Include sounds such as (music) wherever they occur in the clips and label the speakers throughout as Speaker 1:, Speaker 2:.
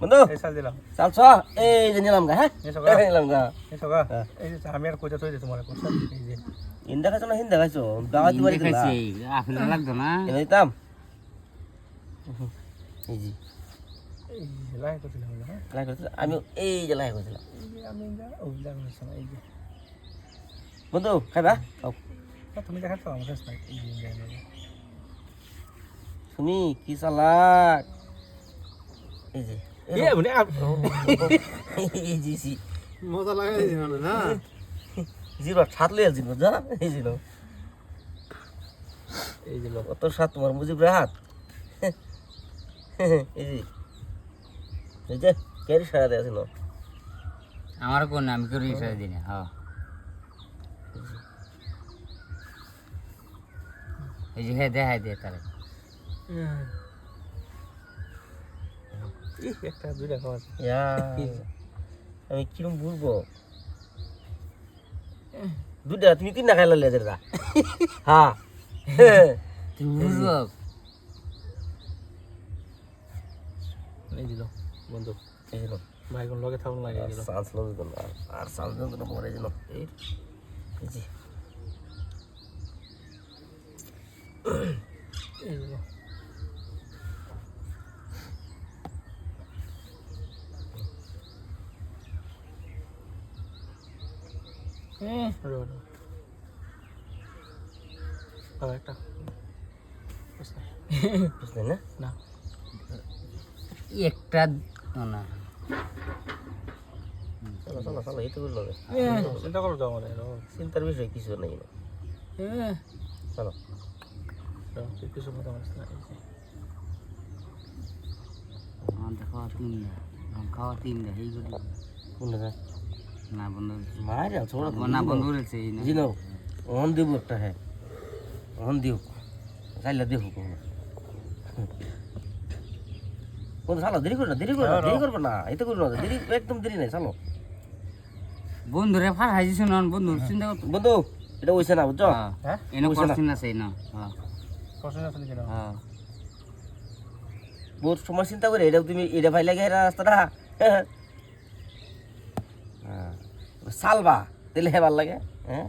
Speaker 1: বন্ধু?
Speaker 2: চাল দিলাম।
Speaker 1: চাল ছ এই যে নিলাম গা হ্যাঁ নিলাম গা।
Speaker 2: এই
Speaker 1: হ্যাঁ।
Speaker 2: এই যে আমি আর কইতে থই দে তোমার এই যে।
Speaker 1: ইন দেখাইছো না হিন দেখাইছো? দাওয়াত দিলা।
Speaker 3: দেখাইছি আপেল লাগতো না?
Speaker 1: এনে দিতাম এই জি
Speaker 2: যে লাই করছিলাম হ্যাঁ।
Speaker 1: লাই আমি এই যে লাই করছিলাম।
Speaker 2: এই আমি এই যে।
Speaker 1: বন্ধু খাইবা?
Speaker 2: তুমি দেখাচ্ছ আমার কাছে নাই।
Speaker 1: তুমি কি চালাক। এই যে। এই
Speaker 2: এই মানে
Speaker 1: এই জি জি
Speaker 4: মজা লাগাই দিছি না? (laughs)
Speaker 1: জিরো যা এই জিরো
Speaker 2: এই যে লোক
Speaker 1: কত সাত তোমার মুজিব হাত। (laughs) এই যে। এই যে কেরি সারা দেওয়া ছিল।
Speaker 3: আমার কোন আমি করি ইশারা দিই না হ্যাঁ। এই যে দেখাই দে তারে
Speaker 2: ই একটা দুইটা খাওয়া
Speaker 1: আমি কিরম বলব দুটা তুমি তিনটা খাইলা লেজের দা হ্যাঁ।
Speaker 3: তুই বুঝব?
Speaker 2: এই দিল বন্ধু
Speaker 1: এই জন্য
Speaker 2: ভাই কোন লগে থাকুন লাগে দিল
Speaker 1: সান্স লোক দিল আর সান্স লোক দিল এই এই যে
Speaker 2: এই দিল হুম রোড আর একটা।
Speaker 1: বুঝলেন না?
Speaker 2: না।
Speaker 3: একটা না।
Speaker 1: চলো চলো চলো এই তো বলল
Speaker 2: চিন্তা করো তো আমার
Speaker 1: চিন্তার বিষয় কিছু নেই। না চলো।
Speaker 2: কিছু মতো আমার
Speaker 3: খাওয়া আমার খাওয়া তিনটা এই করি
Speaker 1: কোন দেখা
Speaker 3: না বন্ধু
Speaker 1: মার ছোড়ো।
Speaker 3: না বন্ধু রয়েছে
Speaker 1: জি নাও অন দিব একটা হ্যাঁ। অন দিও চাইলে দেবো কোনো কোন চালো দেরি করো না দেরি করো না দেরি করব না এতে করব না দেরি একদম দেরি নাই চালো।
Speaker 3: বন্ধুরে ফার না বন্ধু চিন্তা করতো
Speaker 1: বন্ধু এটা হইছে না বুঝছ?
Speaker 3: হ্যাঁ
Speaker 2: হ্যাঁ?
Speaker 3: এনে
Speaker 1: বুঝছে না।
Speaker 3: না সেই না হ্যাঁ।
Speaker 2: আছে নাকি
Speaker 3: হ্যাঁ।
Speaker 1: বহুত সময় চিন্তা করে এটা তুমি এটা ভাই লাগে রাস্তাটা হ্যাঁ চালবা তেলে হেবার লাগে হ্যাঁ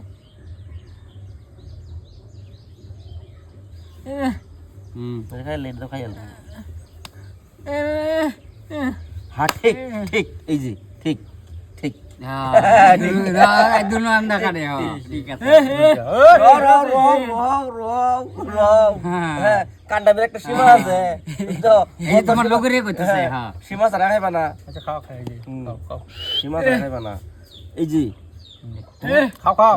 Speaker 1: খাই হ্যাঁ ঠিক ঠিক এই যে ঠিক ঠিক
Speaker 3: হ্যাঁ হ্যাঁ। হ্যাঁ।
Speaker 1: হ্যাঁ, একটা সীমা আছে
Speaker 3: হ্যাঁ
Speaker 1: সীমা ছাড়া খাইবা না
Speaker 2: আচ্ছা খাও খাও এই যে
Speaker 1: হুম।
Speaker 2: খাও খাও
Speaker 1: সীমা ছাড়া খাইবা না এই যে।
Speaker 2: খাও খাও।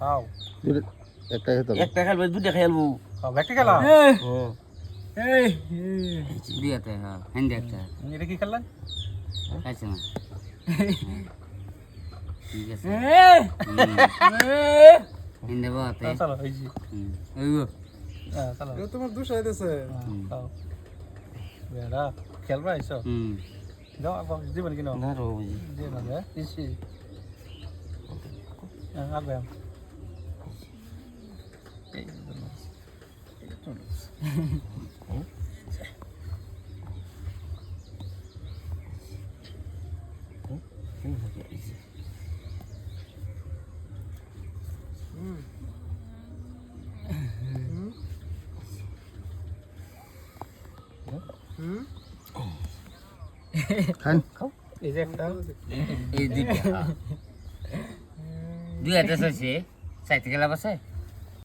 Speaker 2: খাও।
Speaker 4: একটা খেতে
Speaker 1: একটা খেলবে দুটা খেলব
Speaker 2: খাও ব্যাগটা খেলা?
Speaker 1: হুম।
Speaker 3: দিয়াতে হ্যাঁ হিন্দি একটা।
Speaker 2: এটা কি খেললেন
Speaker 3: খাইছে না। ঠিক আছে। হিন্দি বাতে
Speaker 2: চলো এই যে।
Speaker 3: ওই
Speaker 2: হ্যাঁ চলো।
Speaker 4: তোমার দুষ
Speaker 2: খাও। বেড়া খেলবা আইসো
Speaker 3: হুম।
Speaker 2: যাও আবার কিনো।
Speaker 1: না রও, ওই যে।
Speaker 2: দিয়ে না হ্যাঁ ইসি হ্যাঁ আসবে
Speaker 1: এই যে।
Speaker 4: খান
Speaker 2: এই যে একটা
Speaker 3: এই দুইটা দুই হাতে চাইছে চাইতে গেলা বাসে